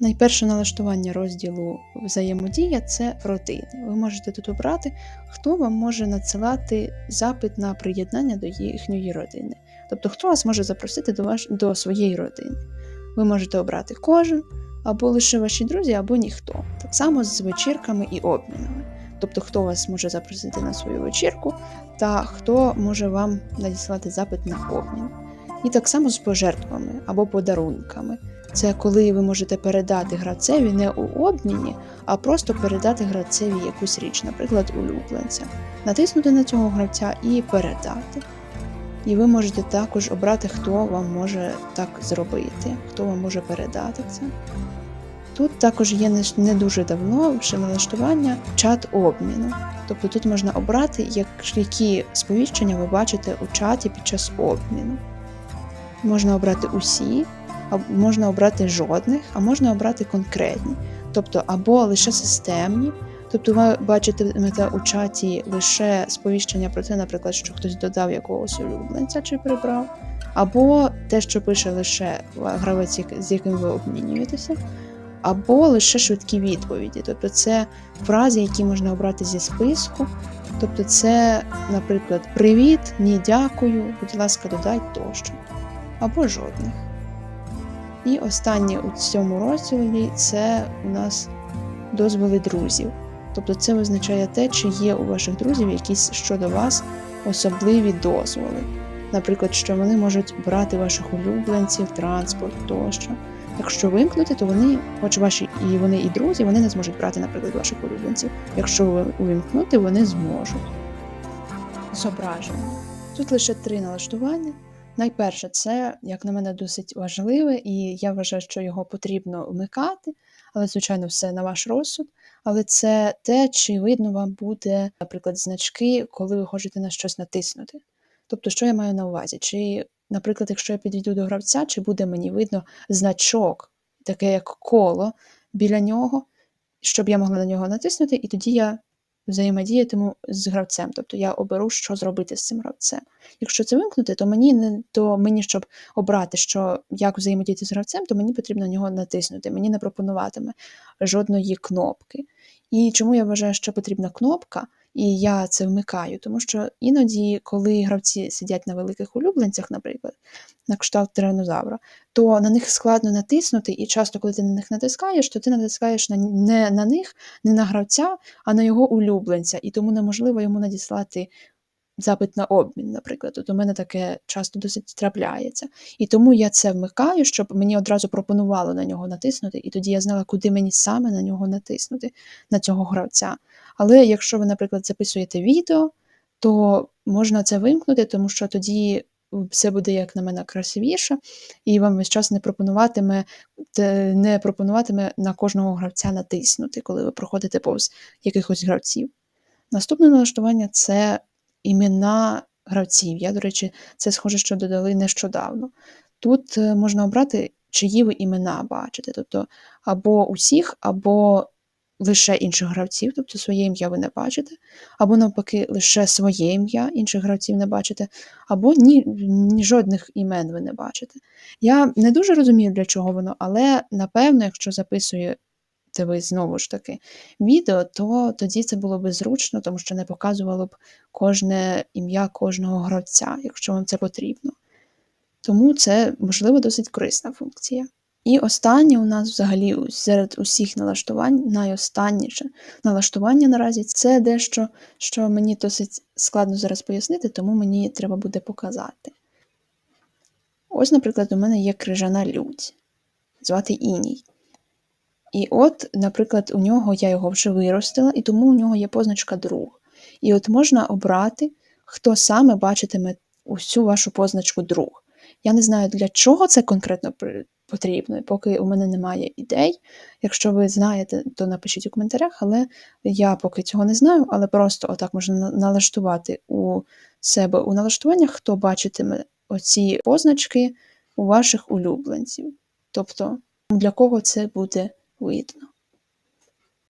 Найперше налаштування розділу взаємодія це родини. Ви можете тут обрати, хто вам може надсилати запит на приєднання до їхньої родини. Тобто, хто вас може запросити до, ваш... до своєї родини. Ви можете обрати кожен, або лише ваші друзі, або ніхто. Так само з вечірками і обмінами. Тобто, хто вас може запросити на свою вечірку, та хто може вам надіслати запит на обмін. І так само з пожертвами або подарунками. Це коли ви можете передати гравцеві не у обміні, а просто передати гравцеві якусь річ, наприклад, улюбленця, натиснути на цього гравця і передати. І ви можете також обрати, хто вам може так зробити, хто вам може передати це. Тут також є не- дуже давно ще налаштування чат обміну. Тобто тут можна обрати, які сповіщення ви бачите у чаті під час обміну. Можна обрати усі, можна обрати жодних, а можна обрати конкретні, тобто або лише системні. Тобто ви бачитимете у чаті лише сповіщення про те, наприклад, що хтось додав якогось улюбленця чи прибрав, або те, що пише лише гравець, з яким ви обмінюєтеся, або лише швидкі відповіді. Тобто це фрази, які можна обрати зі списку. Тобто, це, наприклад, привіт, ні, дякую, будь ласка, додай тощо, або жодних. І останнє у цьому розділі це у нас дозволи друзів. Тобто це визначає те, чи є у ваших друзів якісь щодо вас особливі дозволи. Наприклад, що вони можуть брати ваших улюбленців, транспорт тощо. Якщо вимкнути, то вони, хоч ваші і вони і друзі, вони не зможуть брати, наприклад, ваших улюбленців. Якщо увімкнути, вони зможуть. Зображення. Тут лише три налаштування. Найперше, це, як на мене, досить важливе, і я вважаю, що його потрібно вмикати, але, звичайно, все на ваш розсуд. Але це те, чи видно вам буде, наприклад, значки, коли ви хочете на щось натиснути. Тобто, що я маю на увазі? Чи, наприклад, якщо я підійду до гравця, чи буде мені видно значок, таке як коло біля нього, щоб я могла на нього натиснути, і тоді я взаємодіятиму з гравцем. Тобто я оберу, що зробити з цим гравцем. Якщо це вимкнути, то мені не то мені, щоб обрати, що як взаємодіяти з гравцем, то мені потрібно на нього натиснути. Мені не пропонуватиме жодної кнопки. І чому я вважаю, що потрібна кнопка, і я це вмикаю, тому що іноді, коли гравці сидять на великих улюбленцях, наприклад, на кшталт тиранозавра, то на них складно натиснути, і часто, коли ти на них натискаєш, то ти натискаєш на, не на них, не на гравця, а на його улюбленця, і тому неможливо йому надіслати запит на обмін, наприклад. От у мене таке часто досить трапляється. І тому я це вмикаю, щоб мені одразу пропонувало на нього натиснути, і тоді я знала, куди мені саме на нього натиснути, на цього гравця. Але якщо ви, наприклад, записуєте відео, то можна це вимкнути, тому що тоді все буде, як на мене, красивіше, і вам весь час не пропонуватиме, не пропонуватиме на кожного гравця натиснути, коли ви проходите повз якихось гравців. Наступне налаштування це імена гравців. Я, до речі, це схоже, що додали нещодавно. Тут е, можна обрати, чиї ви імена бачите, тобто або усіх, або лише інших гравців, тобто своє ім'я ви не бачите, або навпаки, лише своє ім'я інших гравців не бачите, або ні, ні жодних імен ви не бачите. Я не дуже розумію, для чого воно, але напевно, якщо записуєте ви знову ж таки відео, то тоді це було б зручно, тому що не показувало б кожне ім'я кожного гравця, якщо вам це потрібно. Тому це, можливо, досить корисна функція. І останнє у нас взагалі серед усіх налаштувань, найостанніше налаштування наразі це дещо, що мені досить складно зараз пояснити, тому мені треба буде показати. Ось, наприклад, у мене є крижана людь, звати Іній. І от, наприклад, у нього я його вже виростила, і тому у нього є позначка друг. І от можна обрати, хто саме бачитиме усю вашу позначку друг. Я не знаю, для чого це конкретно потрібно, поки у мене немає ідей. Якщо ви знаєте, то напишіть у коментарях, але я поки цього не знаю, але просто отак можна налаштувати у себе у налаштуваннях, хто бачитиме оці позначки у ваших улюбленців. Тобто, для кого це буде видно.